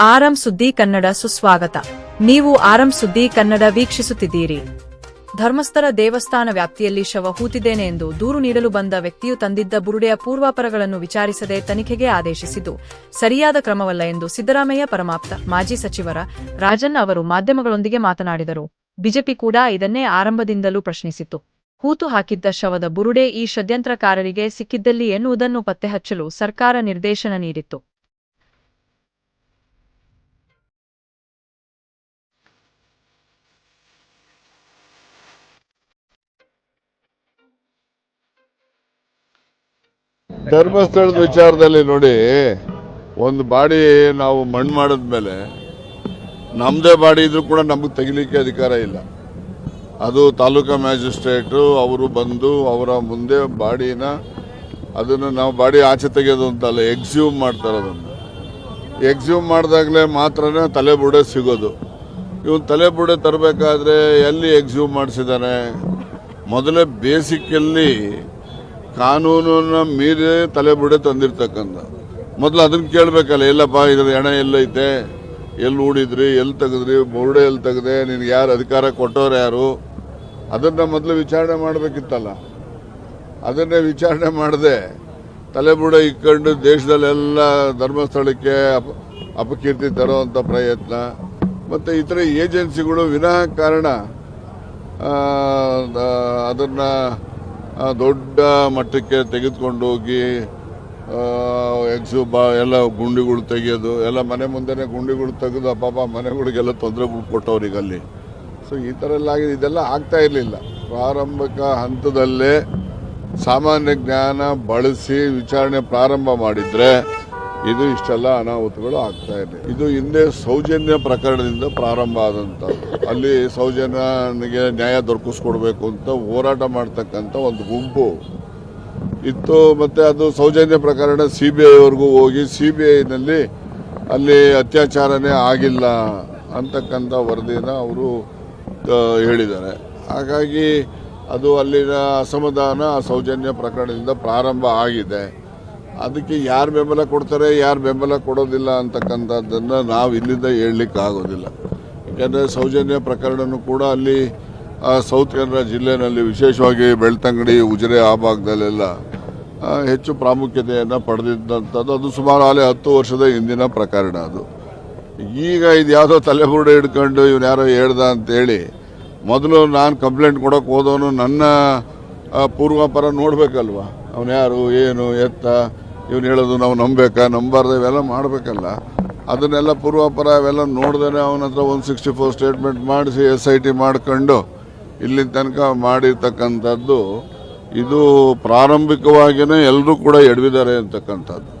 ಆರಂ ಸುದ್ದಿ ಕನ್ನಡ ಸುಸ್ವಾಗತ. ನೀವು ಆರಂ ಸುದ್ದಿ ಕನ್ನಡ ವೀಕ್ಷಿಸುತ್ತಿದ್ದೀರಿ. ಧರ್ಮಸ್ಥರ ದೇವಸ್ಥಾನ ವ್ಯಾಪ್ತಿಯಲ್ಲಿ ಶವ ಹೂತಿದ್ದೇನೆ ಎಂದು ದೂರು ನೀಡಲು ಬಂದ ವ್ಯಕ್ತಿಯು ತಂದಿದ್ದ ಬುರುಡೆಯ ಪೂರ್ವಾಪರಗಳನ್ನು ವಿಚಾರಿಸದೆ ತನಿಖೆಗೆ ಆದೇಶಿಸಿದ್ದು, ಸರಿಯಾದ ಕ್ರಮವಲ್ಲ ಎಂದು ಸಿದ್ದರಾಮಯ್ಯ ಪರಮಾಪ್ತ, ಮಾಜಿ ಸಚಿವರ ರಾಜನ್ ಅವರು ಮಾಧ್ಯಮಗಳೊಂದಿಗೆ ಮಾತನಾಡಿದರು. ಬಿಜೆಪಿ ಕೂಡ ಇದನ್ನೇ ಆರಂಭದಿಂದಲೂ ಪ್ರಶ್ನಿಸಿತ್ತು. ಹೂತು ಹಾಕಿದ್ದ ಶವದ ಬುರುಡೆ ಈ ಷಡ್ಯಂತ್ರಕಾರರಿಗೆ ಸಿಕ್ಕಿದ್ದಲ್ಲಿ ಎನ್ನುವುದನ್ನು ಪತ್ತೆಹಚ್ಚಲು ಸರ್ಕಾರ ನಿರ್ದೇಶನ ನೀಡಿತ್ತು. ಧರ್ಮಸ್ಥಳದ ವಿಚಾರದಲ್ಲಿ ನೋಡಿ, ಒಂದು ಬಾಡಿ ನಾವು ಮಣ್ಣು ಮಾಡಿದ್ಮೇಲೆ ನಮ್ಮದೇ ಬಾಡಿ ಇದ್ರೂ ಕೂಡ ನಮಗೆ ತೆಗಿಲಿಕ್ಕೆ ಅಧಿಕಾರ ಇಲ್ಲ. ಅದು ತಾಲೂಕಾ ಮ್ಯಾಜಿಸ್ಟ್ರೇಟು, ಅವರು ಬಂದು ಅವರ ಮುಂದೆ ಬಾಡಿನ ಅದನ್ನು ನಾವು ಬಾಡಿ ಆಚೆ ತೆಗೆಯೋದು ಅಂತಲ್ಲ ಎಕ್ಸ್ಯೂಮ್ ಮಾಡ್ತಾರೆ ಅದನ್ನು ಎಕ್ಸ್ಯೂಮ್ ಮಾಡಿದಾಗಲೇ ಮಾತ್ರನೇ ತಲೆಬುಡೆ ಸಿಗೋದು. ಇವನು ತಲೆಬುಡೆ ತರಬೇಕಾದ್ರೆ ಎಲ್ಲಿ ಎಕ್ಸ್ಯೂಮ್ ಮಾಡಿಸಿದ್ದಾನೆ ಮೊದಲೇ ಬೇಸಿಕಲ್ಲಿ ಕಾನೂನನ್ನ ಮೀರಿ ತಲೆಬುಡೆ ತಂದಿರ್ತಕ್ಕಂಥ. ಮೊದಲು ಅದನ್ನ ಕೇಳಬೇಕಲ್ಲ, ಎಲ್ಲಪ್ಪ ಇದ್ರ ಹೆಣ ಎಲ್ಲೈತೆ? ಎಲ್ಲಿ ಹೂಡಿದ್ರಿ ಎಲ್ಲಿ ತೆಗೆದ್ರಿ, ಬುರುಡೆ ಎಲ್ಲಿ ತೆಗೆದೆ, ನಿನ್ಗೆ ಯಾರು ಅಧಿಕಾರ ಕೊಟ್ಟವ್ರು ಯಾರು? ಅದನ್ನ ಮೊದಲು ವಿಚಾರಣೆ ಮಾಡಬೇಕಿತ್ತಲ್ಲ. ಅದನ್ನೇ ವಿಚಾರಣೆ ಮಾಡದೆ ತಲೆಬುಡೆ ಇಕ್ಕೊಂಡು ದೇಶದಲ್ಲೆಲ್ಲ ಧರ್ಮಸ್ಥಳಕ್ಕೆ ಅಪ, ಅಪಕೀರ್ತಿ ತರುವಂಥ ಪ್ರಯತ್ನ. ಮತ್ತು ಇತರೆ ಏಜೆನ್ಸಿಗಳು ವಿನಃ ಕಾರಣ ಅದನ್ನು ದೊಡ್ಡ ಮಟ್ಟಕ್ಕೆ ತೆಗೆದುಕೊಂಡು ಹೋಗಿ ಎಕ್ಸು ಬಾ, ಎಲ್ಲ ಗುಂಡಿಗಳು ತೆಗೆಯೋದು ಎಲ್ಲ ಮನೆ ಮುಂದೆನೆ ಗುಂಡಿಗಳು ತೆಗೆದು ಪಾಪ ಮನೆಗಳಿಗೆಲ್ಲ ತೊಂದರೆಗಳು ಕೊಟ್ಟವ್ರಿಗೆ ಅಲ್ಲಿ. ಸೊ ಈ ಥರ ಎಲ್ಲ ಆಗಿದೆ. ಇದೆಲ್ಲ ಆಗ್ತಾ ಇರಲಿಲ್ಲ. ಪ್ರಾರಂಭಿಕ ಹಂತದಲ್ಲೇ ಸಾಮಾನ್ಯ ಜ್ಞಾನ ಬಳಸಿ ವಿಚಾರಣೆ ಪ್ರಾರಂಭ ಮಾಡಿದ್ರೆ ಇದು ಇಷ್ಟೆಲ್ಲ ಅನಾಹುತಗಳು ಆಗ್ತಾ ಇದೆ. ಇದು ಹಿಂದೆ ಸೌಜನ್ಯ ಪ್ರಕರಣದಿಂದ ಪ್ರಾರಂಭ ಆದಂತ ಅಲ್ಲಿ ಸೌಜನ್ಯನಿಗೆ ನ್ಯಾಯ ದೊರಕಿಸ್ಕೊಡ್ಬೇಕು ಅಂತ ಹೋರಾಟ ಮಾಡ್ತಕ್ಕಂಥ ಒಂದು ಗುಂಪು ಇತ್ತು. ಮತ್ತೆ ಅದು ಸೌಜನ್ಯ ಪ್ರಕರಣ ಸಿ ಬಿ ಐವರೆಗೂ ಹೋಗಿ ಸಿ ಬಿ ಐನಲ್ಲಿ ಅಲ್ಲಿ ಅತ್ಯಾಚಾರನೇ ಆಗಿಲ್ಲ ಅಂತಕ್ಕಂಥ ವರದಿನ ಅವರು ಹೇಳಿದ್ದಾರೆ. ಹಾಗಾಗಿ ಅದು ಅಲ್ಲಿನ ಅಸಮಾಧಾನ ಸೌಜನ್ಯ ಪ್ರಕರಣದಿಂದ ಪ್ರಾರಂಭ ಆಗಿದೆ. ಅದಕ್ಕೆ ಯಾರು ಬೆಂಬಲ ಕೊಡ್ತಾರೆ, ಯಾರು ಬೆಂಬಲ ಕೊಡೋದಿಲ್ಲ ಅಂತಕ್ಕಂಥದ್ದನ್ನು ನಾವು ಇಲ್ಲಿಂದ ಹೇಳಲಿಕ್ಕೆ ಆಗೋದಿಲ್ಲ ಯಾಕೆಂದರೆ ಸೌಜನ್ಯ ಪ್ರಕರಣನೂ ಕೂಡ ಅಲ್ಲಿ ಸೌತ್ ಕನ್ನಡ ಜಿಲ್ಲೆಯಲ್ಲಿ ವಿಶೇಷವಾಗಿ ಬೆಳ್ತಂಗಡಿ, ಉಜಿರೆ ಆ ಭಾಗದಲ್ಲೆಲ್ಲ ಹೆಚ್ಚು ಪ್ರಾಮುಖ್ಯತೆಯನ್ನು ಪಡೆದಿದ್ದಂಥದ್ದು. ಅದು ಸುಮಾರು ಅಲ್ಲೇ ಹತ್ತು ವರ್ಷದ ಹಿಂದಿನ ಪ್ರಕರಣ ಅದು. ಈಗ ಇದು ಯಾವುದೋ ತಲೆಬುರುಡೆ ಹಿಡ್ಕೊಂಡು ಇವ್ನ ಯಾರೋ ಹೇಳ್ದ ಅಂತೇಳಿ, ಮೊದಲು ನಾನು ಕಂಪ್ಲೇಂಟ್ ಕೊಡೋಕೆ ಹೋದವನು ನನ್ನ ಪೂರ್ವಾಪರ ನೋಡ್ಬೇಕಲ್ವ? ಅವನು ಯಾರು, ಏನು, ಎತ್ತ, ಇವನು ಹೇಳೋದು ನಾವು ನಂಬೇಕಾ, ನಂಬಾರ್ದು ಇವೆಲ್ಲ ಮಾಡಬೇಕಲ್ಲ. ಅದನ್ನೆಲ್ಲ ಪೂರ್ವಾಪರ ಅವೆಲ್ಲ ನೋಡಿದ್ರೆ ಅವನ ಹತ್ರ ಒನ್ ಸಿಕ್ಸ್ಟಿ ಫೋರ್ ಸ್ಟೇಟ್ಮೆಂಟ್ ಮಾಡಿಸಿ ಎಸ್ ಐ ಟಿ ಮಾಡ್ಕೊಂಡು ಇಲ್ಲಿ ತನಕ ಮಾಡಿರ್ತಕ್ಕಂಥದ್ದು, ಇದು ಪ್ರಾರಂಭಿಕವಾಗಿಯೇ ಎಲ್ಲರೂ ಕೂಡ ಎಡವಿದ್ದಾರೆ ಅಂತಕ್ಕಂಥದ್ದು.